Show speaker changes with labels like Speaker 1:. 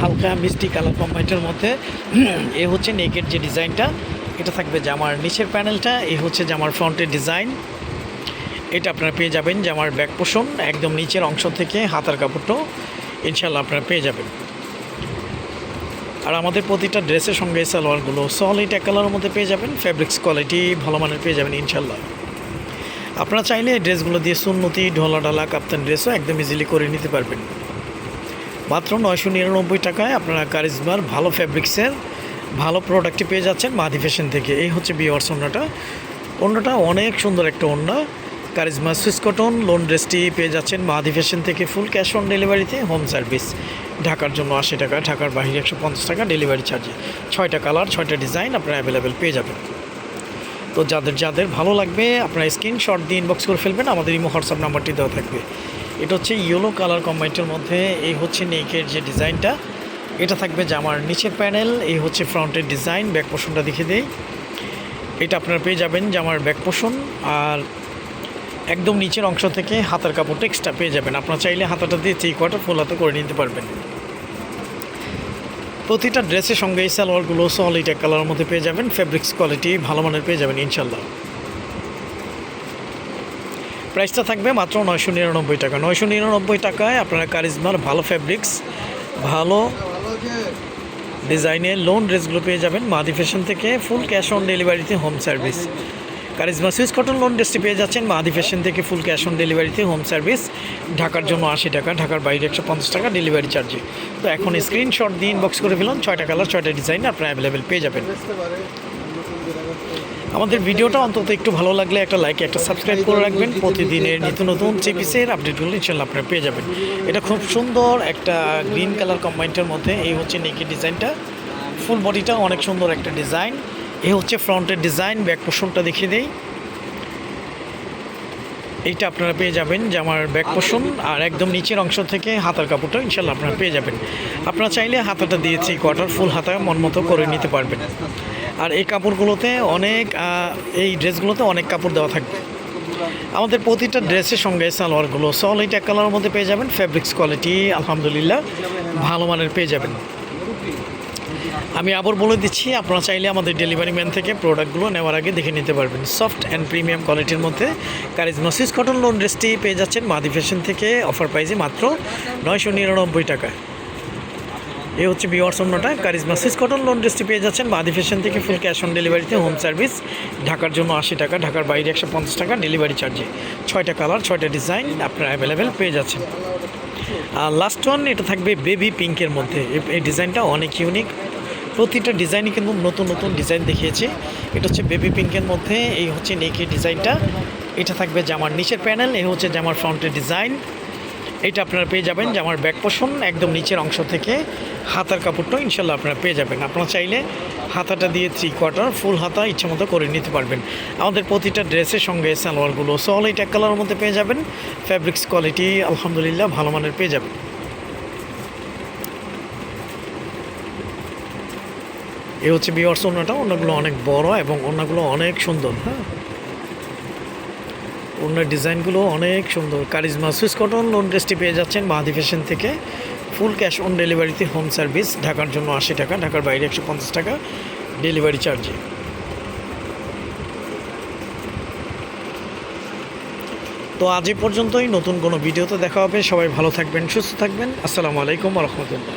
Speaker 1: হালকা মিষ্টি কালার কম্বাইটের মধ্যে, এ হচ্ছে নেকের যে ডিজাইনটা, এটা থাকবে জামার নিচের প্যানেলটা, এ হচ্ছে জামার ফ্রন্টের ডিজাইন। এটা আপনারা পেয়ে যাবেন জামার ব্যাক পোষণ, একদম নিচের অংশ থেকে হাতার কাপড়টাও ইনশাল্লাহ আপনারা পেয়ে যাবেন। আর আমাদের প্রতিটা ড্রেসের সঙ্গে সালোয়ারগুলো সলিড এক কালারের মধ্যে পেয়ে যাবেন ফ্যাব্রিক্স কোয়ালিটি ভালো মানের পেয়ে যাবেন ইনশাল্লাহ আপনারা চাইলে ড্রেসগুলো দিয়ে সুন্নতি ঢোলা ঢালা কাপ্তান ড্রেসও একদম ইজিলি করে নিতে পারবেন। মাত্র নয়শো নিরানব্বই টাকায় আপনারা কারিজমার ভালো ফ্যাব্রিক্সের ভালো প্রোডাক্টটি পেয়ে যাচ্ছেন মাদি ফ্যাশন থেকে। এই হচ্ছে বিওয়ার্স ওড়নাটা ওড়নাটা অনেক সুন্দর একটা ওড়না কারিজমা সুইস কটন লোন ড্রেসটি পেয়ে যাচ্ছেন মাদি ফ্যাশন থেকে ফুল ক্যাশ অন ডেলিভারিতে হোম সার্ভিস ঢাকার জন্য আশি টাকা, ঢাকার বাইরে একশো পঞ্চাশ টাকা ডেলিভারি চার্জে ছয়টা কালার ছয়টা ডিজাইন আপনারা অ্যাভেলেবেল পেয়ে যাবেন। তো যাদের যাদের ভালো লাগবে, আপনারা স্ক্রিনশট দিয়ে ইনবক্স করে ফেলবেন, আমাদের ইমো হোয়াটসঅ্যাপ নাম্বারটি দেওয়া থাকবে। এটা হচ্ছে ইয়েলো কালার কম্বাইন্টের মধ্যে, এই হচ্ছে নেকের যে ডিজাইনটা এটা থাকবে জামার নিচের প্যানেল এই হচ্ছে ফ্রন্টের ডিজাইন ব্যাক পোষণটা দেখে দেই। এটা আপনারা পেয়ে যাবেন জামার ব্যাক পোষণ আর একদম নিচের অংশ থেকে হাতার কাপড়টা এক্সট্রা পেয়ে যাবেন। আপনারা চাইলে হাতাটা দিয়ে থ্রি কোয়ার্টার ফুল হাতে করে নিতে পারবেন। প্রতিটা ড্রেসের সঙ্গে এই সালোয়ারগুলো সলিড কালারের মধ্যে পেয়ে যাবেন ফেব্রিক্স কোয়ালিটি ভালো মানের পেয়ে যাবেন ইনশাল্লাহ প্রাইসটা থাকবে মাত্র নয়শো নিরানব্বই টাকা। নয়শো নিরানব্বই টাকায় আপনারা কারিজমার ভালো ফ্যাব্রিক্স ভালো ডিজাইনের লোন ড্রেসগুলো পেয়ে যাবেন। মাদি ফ্যাশন থেকে ফুল ক্যাশ অন ডেলিভারিতে home service charisma Swiss cotton lawn ড্রেসটি পেয়ে যাচ্ছেন। মাদি ফ্যাশন থেকে ফুল ক্যাশ অন ডেলিভারিতে হোম সার্ভিস ঢাকার জন্য আশি টাকা, ঢাকার বাইরে একশো পঞ্চাশ টাকা ডেলিভারি চার্জে তো এখন স্ক্রিনশট দিয়ে ইনবক্স করে ফেলুন। ছয়টা কালার ছয়টা ডিজাইন আপনারা অ্যাভেলেবেল পেয়ে যাবেন। আমাদের ভিডিওটা অন্তত একটু ভালো লাগলে একটা লাইক একটা সাবস্ক্রাইব করে রাখবেন। প্রতিদিনের নিত্য নতুন চিপিসের আপডেটগুলো ইনশাল্লাহ আপনারা পেয়ে যাবেন। এটা খুব সুন্দর একটা গ্রিন কালার কম্বাইন্টের মধ্যে এই হচ্ছে নেকি ডিজাইনটা ফুল বডিটা অনেক সুন্দর একটা ডিজাইন এই হচ্ছে ফ্রন্টের ডিজাইন ব্যাক পোষণটা দেখিয়ে দেই। এইটা আপনারা পেয়ে যাবেন জামার ব্যাক পোষণ আর একদম নিচের অংশ থেকে হাতার কাপড়টা ইনশাল্লাহ আপনারা পেয়ে যাবেন। আপনারা চাইলে হাতাটা দিয়েছি কোয়ার্টার ফুল হাতা মন মতো করে নিতে পারবেন। আর এই কাপড়গুলোতে অনেক এই ড্রেসগুলোতে অনেক কাপড় দেওয়া থাকবে। আমাদের প্রতিটা ড্রেসের সঙ্গে সালোয়ারগুলো সলিড এক কালারের মধ্যে পেয়ে যাবেন ফ্যাব্রিক্স কোয়ালিটি আলহামদুলিল্লাহ, ভালো মানের পেয়ে যাবেন। আমি আবার বলে দিচ্ছি, আপনারা চাইলে আমাদের ডেলিভারি ম্যান থেকে প্রোডাক্টগুলো নেওয়ার আগে দেখে নিতে পারবেন। সফট অ্যান্ড প্রিমিয়াম কোয়ালিটির মধ্যে কারিজমাসিস কটন লোন ড্রেসটি পেয়ে যাচ্ছেন মাদি ফ্যাশন থেকে অফার প্রাইসে মাত্র নয়শো নিরানব্বই টাকা এ হচ্ছে বিওয়ার্স অন্যটা কারিজমাসিস কটন লোন ড্রেসটি পেয়ে যাচ্ছেন। মাদি ফ্যাশন থেকে ফুল ক্যাশ অন ডেলিভারিতে হোম সার্ভিস। ঢাকার জন্য আশি টাকা, ঢাকার বাইরে একশো পঞ্চাশ টাকা ডেলিভারি চার্জে। ছয়টা কালার, ছয়টা ডিজাইন আপনারা অ্যাভেলেবেল পেয়ে যাচ্ছেন। আর লাস্ট ওয়ান এটা থাকবে বেবি পিঙ্কের মধ্যে। এ- এই ডিজাইনটা অনেক ইউনিক প্রতিটা ডিজাইনই কিন্তু নতুন নতুন ডিজাইন দেখিয়েছে। এটা হচ্ছে বেবি পিঙ্কের মধ্যে। এই হচ্ছে নেকি ডিজাইনটা। এটা থাকবে জামার নিচের প্যানেল এই হচ্ছে জামার ফ্রন্টের ডিজাইন এটা আপনারা পেয়ে যাবেন জামার ব্যাক পোষণ একদম নিচের অংশ থেকে হাতার কাপড়টাও ইনশাল্লাহ আপনারা পেয়ে যাবেন। আপনারা চাইলে হাতাটা দিয়ে থ্রি কোয়ার্টার ফুল হাতা ইচ্ছে মতো করে নিতে পারবেন। আমাদের প্রতিটা ড্রেসের সঙ্গে সালোয়ারগুলো সলিড এক কালারের মধ্যে পেয়ে যাবেন। ফ্যাব্রিক্স কোয়ালিটি আলহামদুলিল্লাহ ভালো মানের পেয়ে যাবেন। এ হচ্ছে বিয়ার্স ওনাটা ওনাগুলো অনেক বড় এবং ওনাগুলো অনেক সুন্দর হ্যাঁ? ওনার ডিজাইনগুলো অনেক সুন্দর। কারিজমা, সুইস কটন লোন ড্রেসটি পেয়ে যাচ্ছেন মাহাদি ফ্যাশন থেকে। ফুল ক্যাশ অন ডেলিভারিতে হোম সার্ভিস, ঢাকার জন্য আশি টাকা, ঢাকার বাইরে একশো পঞ্চাশ টাকা ডেলিভারি চার্জে। তো আজ পর্যন্তই, নতুন কোনো ভিডিওতে দেখা হবে। সবাই ভালো থাকবেন, সুস্থ থাকবেন। আসসালামু আলাইকুম রহমতুল্লাহ।